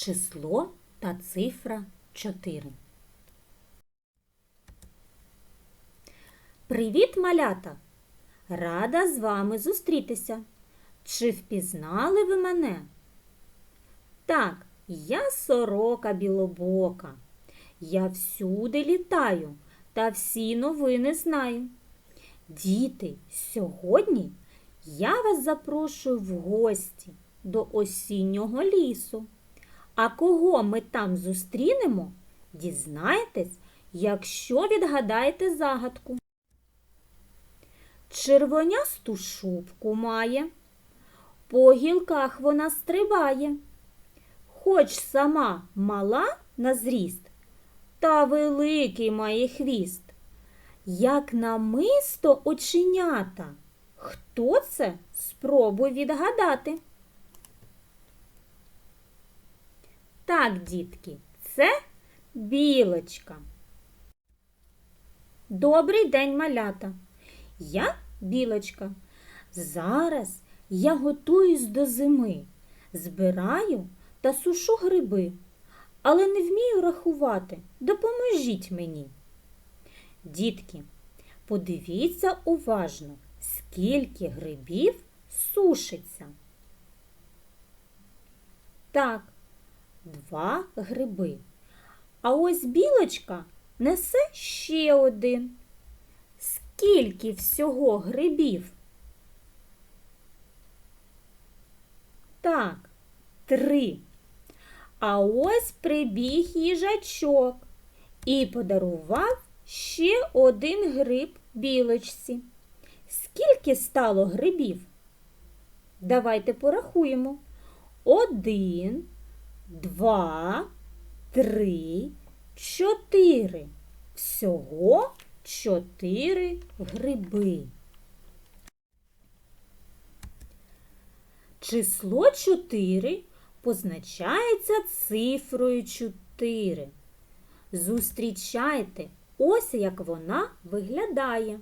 число та цифра 4. Привіт, малята! Рада з вами зустрітися. Чи впізнали ви мене? Так, я сорока білобока. Я всюди літаю та всі новини знаю. Діти, сьогодні я вас запрошую в гості до осіннього лісу. А кого ми там зустрінемо, дізнаєтесь, якщо відгадаєте загадку. Червонясту шубку має, по гілках вона стрибає, хоч сама мала на зріст, та великий має хвіст. Як намисто оченята. Хто це? Спробуй відгадати. Так, дітки, це білочка. Добрий день, малята. Я білочка. Зараз я готуюсь до зими, збираю та сушу гриби, але не вмію рахувати. Допоможіть мені. Дітки, подивіться уважно, скільки грибів сушиться. Так, два гриби. А ось білочка несе ще один. Скільки всього грибів? Так, три. А ось прибіг їжачок і подарував ще один гриб білочці. Скільки стало грибів? Давайте порахуємо. Один, два, три, чотири. Всього чотири гриби. Число 4 позначається цифрою 4. Зустрічайте, ось як вона виглядає.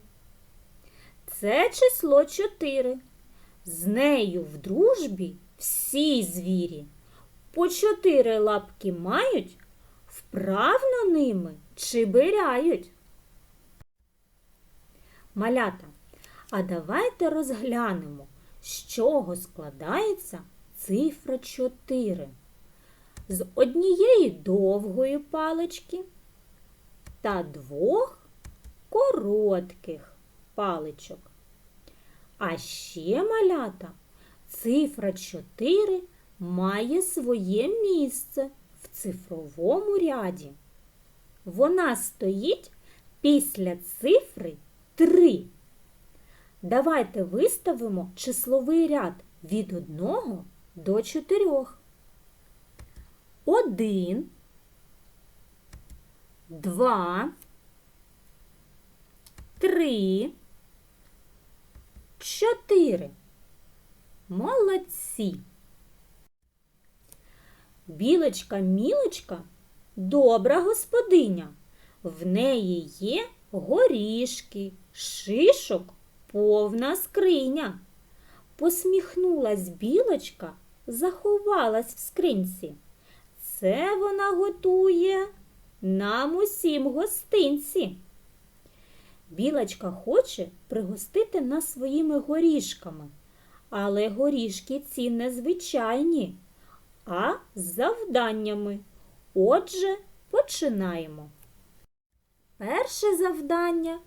Це число 4. З нею в дружбі всі звірі. По чотири лапки мають, вправно ними чибиряють. Малята, а давайте розглянемо, з чого складається цифра 4. З однієї довгої палички та двох коротких паличок. А ще малята цифра 4 має своє місце в цифровому ряді. Вона стоїть після цифри 3. Давайте виставимо числовий ряд від 1 до 4. 1, 2, 3, 4. Молодці. Білочка мілочка добра господиня. В неї є горішки, шишок, повна скриня. Посміхнулась білочка, заховалась в скринці. Це вона готує нам усім гостинці. Білочка хоче пригостити нас своїми горішками, але горішки ці незвичайні, а з завданнями. Отже, починаємо. Перше завдання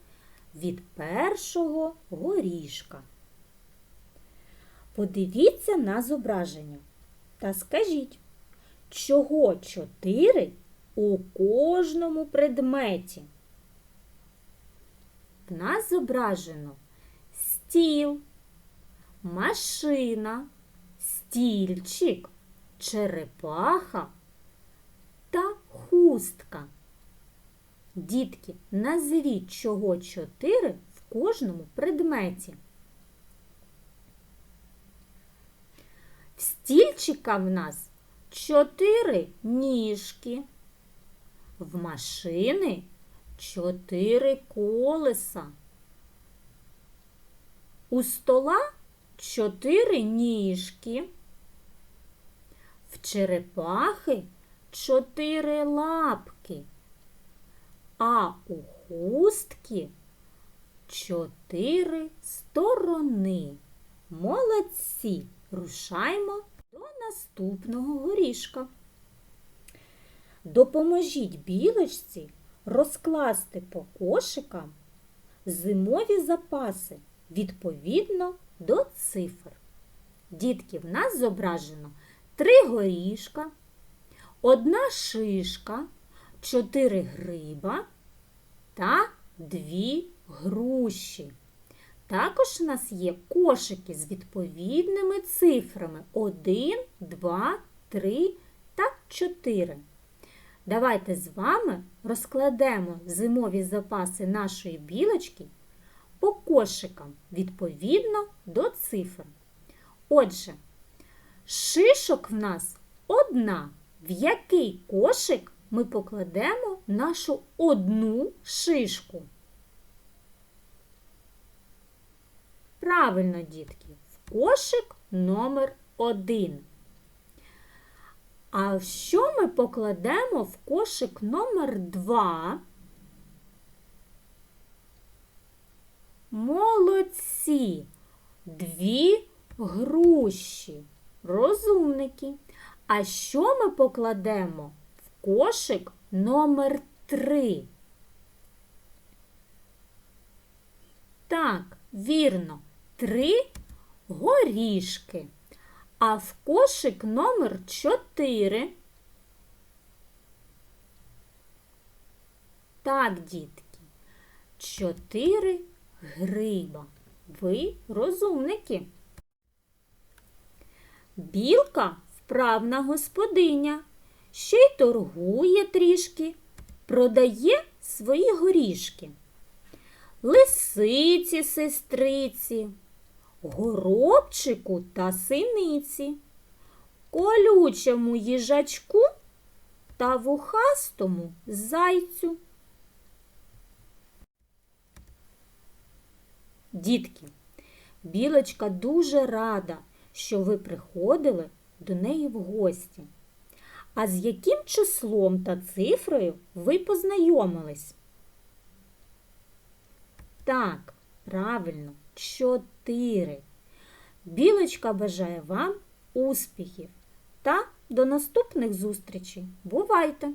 від першого горішка. Подивіться на зображення та скажіть, чого чотири у кожному предметі? В нас зображено стіл, машина, стільчик, черепаха та хустка. Дітки, назвіть чого чотири в кожному предметі. В стільчика в нас чотири ніжки. В машини чотири колеса. У стола чотири ніжки. В черепахи чотири лапки, а у хустки чотири сторони. Молодці! Рушаймо до наступного горішка. Допоможіть білочці розкласти по кошикам зимові запаси відповідно до цифр. Дітки, в нас зображено три горішка, одна шишка, чотири гриба та дві груші. Також у нас є кошики з відповідними цифрами 1, 2, 3 та 4. Давайте з вами розкладемо зимові запаси нашої білочки по кошикам відповідно до цифр. Отже, шишок в нас одна. В який кошик ми покладемо нашу одну шишку? Правильно, дітки, в кошик номер один. А що ми покладемо в кошик номер два? Молодці! Дві груші. Розумники. А що ми покладемо в кошик номер три? Так, вірно, три горішки. А в кошик номер 4. Так, дітки, 4 гриба. Ви розумники. Білка вправна господиня, ще й торгує трішки, продає свої горішки. Лисиці, сестриці, горобчику та синиці, колючому їжачку та вухастому зайцю. Дітки, білочка дуже рада, що ви приходили до неї в гості. А з яким числом та цифрою ви познайомились? Так, правильно, чотири. Білочка бажає вам успіхів та до наступних зустрічей. Бувайте!